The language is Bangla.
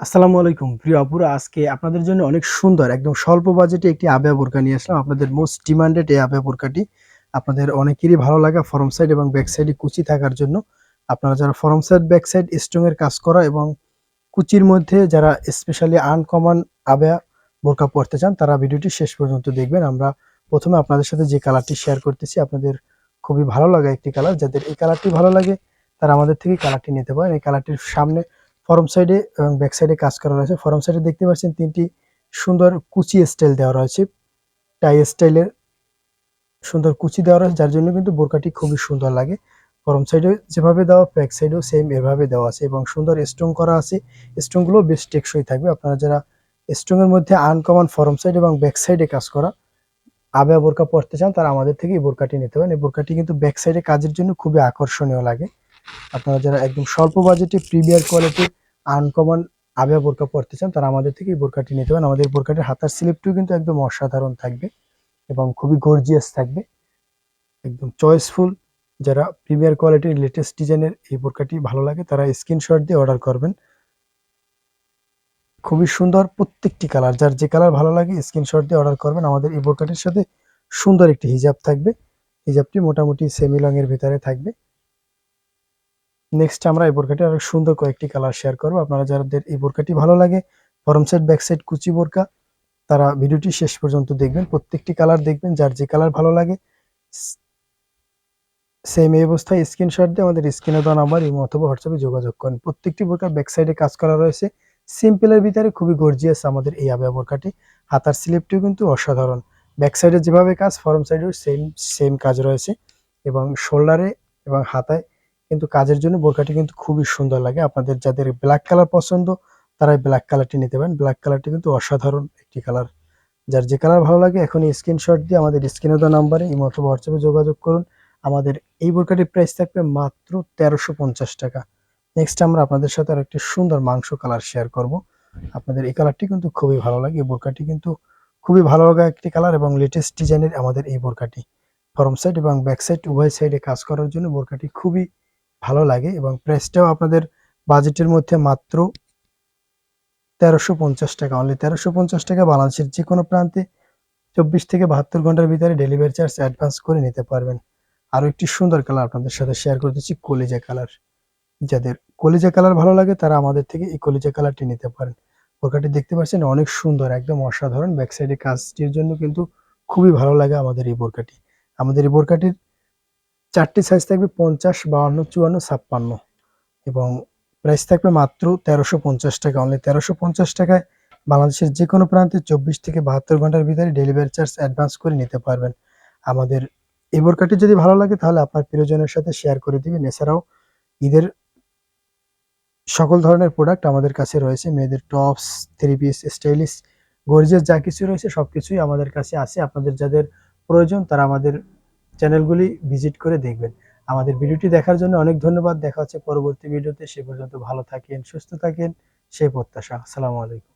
আসসালামু আলাইকুম। প্রিয় আপুরা, আজকে আপনাদের জন্য অনেক সুন্দর, একদম স্বল্প বাজেটে একটি আবেয়া বোরকা নিয়ে আসলাম। আপনাদের মোস্ট ডিমান্ডেড এই আবেয়া বোরকাটি আপনাদের অনেকেরই ভালো লাগা ফরম সাইড এবং ব্যাক সাইডে কুচি থাকার জন্য। আপনারা যারা front side back side strong এর কাজ করা এবং কুচির মধ্যে যারা স্পেশালি আনকমন আবেয়া বোরকা পড়তে চান, তারা ভিডিওটি শেষ পর্যন্ত দেখবেন। আমরা প্রথমে আপনাদের সাথে যে কালারটি শেয়ার করতেছি, আপনাদের খুবই ভালো লাগা একটি কালার যাদের এই কালারটি ভালো লাগে, তারা আমাদের থেকে কালারটি নিতে পারেন। এই কালারটির সামনে ফরম সাইডে এবং ব্যাক সাইডে কাজ করা রয়েছে। ফরম সাইডে দেখতে পাচ্ছেন তিনটি সুন্দর কুচি স্টাইল দেওয়া রয়েছে। টাই স্টাইলের সুন্দর কুচি দেওয়া রয়েছে, যার জন্য কিন্তু বোরকাটি খুবই সুন্দর লাগে। ফরম সাইডে যেভাবে দেওয়া ব্যাক সাইডেও সেম এভাবে দেওয়া আছে, এবং সুন্দর স্ট্রং করা আছে। স্ট্রংগুলো বেশ টেকসই থাকবে। আপনারা যারা স্ট্রংয়ের মধ্যে আনকমন ফরম সাইড এবং ব্যাক সাইডে কাজ করা, আবেয়া বোরকা পড়তে চান, তারা আমাদের থেকে এই বোরকাটি নিতে পারেন। এই বোরকাটি কিন্তু ব্যাক সাইডে কাজের জন্য খুবই আকর্ষণীয় লাগে। আপনারা যারা একদম স্বল্প বাজেটে প্রিমিয়ার কোয়ালিটি আনকমন আবেয়া বোরকা পড়তে চান, তারা আমাদের থেকে এই বোরকাটি নিতে পারেন। আমাদের বোরকাটির হাতার স্লিপটিও কিন্তু একদম অসাধারণ থাকবে এবং খুবই গর্জিয়াস থাকবে। একদম চয়েসফুল যারা প্রিমিয়ার কোয়ালিটির লেটেস্ট ডিজাইনের এই বোরকাটি ভালো লাগে, তারা স্ক্রিনশট দিয়ে অর্ডার করবেন। খুবই সুন্দর প্রত্যেকটি কালার, যার যে কালার ভালো লাগে স্ক্রিনশট দিয়ে অর্ডার করবেন। আমাদের এই বোরকাটির সাথে সুন্দর একটি হিজাব থাকবে। হিজাবটি মোটামুটি সেমি লং এর ভিতরে থাকবে। নেক্সট আমরা এই বোরকাটি আরও সুন্দর কয়েকটি কালার শেয়ার করব। আপনারা যাদের এই বোরকাটি ভালো লাগে ফরম সাইড ব্যাক সাইড কুচি বোরকা তারা ভিডিওটি শেষ পর্যন্ত দেখবেন। প্রত্যেকটি কালার দেখবেন, যার যে কালার ভালো লাগে সেম এই অবস্থায় স্ক্রিনশট দিয়ে আমাদের স্ক্রিনে দেওয়া নাম্বার এই অথবা হোয়াটসঅ্যাপে যোগাযোগ করেন। প্রত্যেকটি বোরকার ব্যাক সাইডে কাজ করা রয়েছে। সিম্পলের ভিতরে খুবই গর্জিয়াস আমাদের এই আবেয়া বোরকাটি হাতার স্লিপটিও কিন্তু অসাধারণ। ব্যাক সাইডে যেভাবে কাজ ফরম সাইডেও সেম সেম কাজ রয়েছে এবং শোল্ডারে এবং হাতায় কিন্তু কাজের জন্য বোরকাটি কিন্তু খুবই সুন্দর লাগে। আপনাদের যাদের ব্ল্যাক কালার পছন্দ তারা ব্ল্যাক কালারটি নিতে পারেন। ব্ল্যাক কালারটি কিন্তু অসাধারণ একটি কালার যার যে কালার ভালো লাগে এখন স্ক্রিনশট দিয়ে আমাদের স্ক্রিনে দেওয়া নাম্বারে এই মতো হোয়াটসঅ্যাপে যোগাযোগ করুন। আমাদের এই বোরকাটির প্রাইস থাকবে মাত্র তেরোশো পঞ্চাশ টাকা। নেক্সট আমরা আপনাদের সাথে আর একটি সুন্দর মাংস কালার শেয়ার করব। আপনাদের এই কালারটি কিন্তু খুবই ভালো লাগে। এই বোরকাটি কিন্তু খুবই ভালো লাগা একটি কালার এবং লেটেস্ট ডিজাইনের আমাদের এই বোরকাটি ফরম সাইড এবং ব্যাক সাইড উভয় সাইডে কাজ করার জন্য বোরকাটি খুবই ভালো লাগে এবং প্রাইসটাও আপনাদের বাজেটের মধ্যে মাত্র তেরোশো পঞ্চাশ টাকা। অনলি তেরোশো পঞ্চাশ টাকা বাংলাদেশের যে কোনো প্রান্তে চব্বিশ থেকে বাহাত্তর ঘণ্টার ভিতরে ডেলিভারি চার্জ অ্যাডভান্স করে নিতে পারবেন। আরও একটি সুন্দর কালার আপনাদের সাথে শেয়ার করতেছি কলিজা কালার যাদের কলিজা কালার ভালো লাগে, তারা আমাদের থেকে এই কলিজা কালারটি নিতে পারেন। বোরকাটি দেখতে পাচ্ছেন, অনেক সুন্দর, একদম অসাধারণ। ব্যাক সাইডে কাজটির জন্য কিন্তু খুবই ভালো লাগে আমাদের এই বোরকাটি আমাদের এই বোরকাটির চারটি সাইজ থাকবে পঞ্চাশ বাউন্ন চুয়ান্ন, ছাপ্পান্ন। এবং প্রাইস থাকবে মাত্র তেরোশো পঞ্চাশ টাকা। অনলি তেরোশো পঞ্চাশ টাকায় বাংলাদেশের যে কোনো প্রান্তে চব্বিশ থেকে বাহাত্তর ঘণ্টার ভিতরে ডেলিভারি চার্জ অ্যাডভান্স করে নিতে পারবেন। আমাদের এই বোরকাটি যদি ভালো লাগে, তাহলে আপনার প্রিয়জনের সাথে শেয়ার করে দিবেন। এছাড়াও ঈদের সকল ধরনের প্রোডাক্ট আমাদের কাছে রয়েছে। মেয়েদের tops three piece stylish gorgeous যা কিছু রয়েছে সব কিছুই আমাদের কাছে আছে। আপনাদের যাদের প্রয়োজন তারা আমাদের চ্যানেলগুলি ভিজিট করে দেখবেন। আমাদের ভিডিওটি দেখার জন্য অনেক ধন্যবাদ। দেখা হচ্ছে পরবর্তী ভিডিওতে। সে পর্যন্ত ভালো থাকেন, সুস্থ থাকেন। সেই প্রত্যাশা। আসসালামু আলাইকুম।